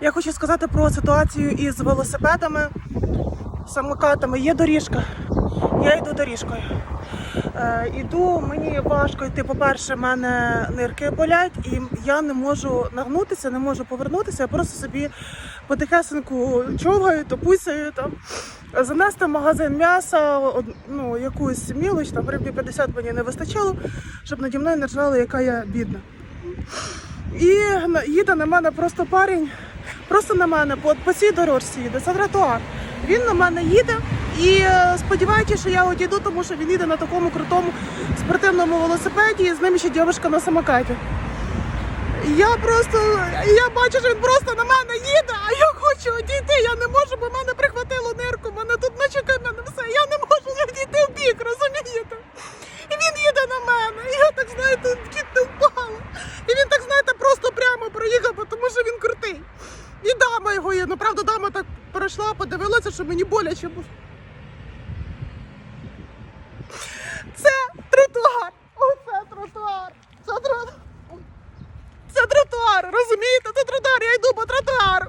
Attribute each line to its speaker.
Speaker 1: Я хочу сказати про ситуацію із велосипедами, самокатами. Є доріжка. Я йду доріжкою. Е, іду, мені важко йти. По-перше, в мене нирки болять, і я не можу нагнутися, не можу повернутися. Я просто собі потихесеньку човгаю, топусяю там. Занести в магазин м'яса, ну, якусь мілоч, там гривні 50 мені не вистачало, щоб наді мною не ржали, яка я бідна. І їде на мене просто парень, просто на мене по, по цій дорожці їде, це тротуар. Він на мене їде і сподівається, сподіваючись, що я одійду, тому що він їде на такому крутому спортивному велосипеді, і з ним ще дівчинка на самокаті. Я просто, я бачу, що він просто на мене їде, а я хочу одійти. Я не можу, бо мене прихватило нирку, мене тут начекає мене все. Я не можу одійти в бік, розумієте? І він їде на мене. І я так знаєте, чуть не впала. І він так, знаєте, просто прямо проїхав, бо тому що він крутий. І дама його є. Ну правда, дама так пройшла, подивилася, що мені боляче було. Це тротуар. Оце тротуар. Це тротуар. Це тротуар, розумієте? Це тротуар, я йду по тротуару.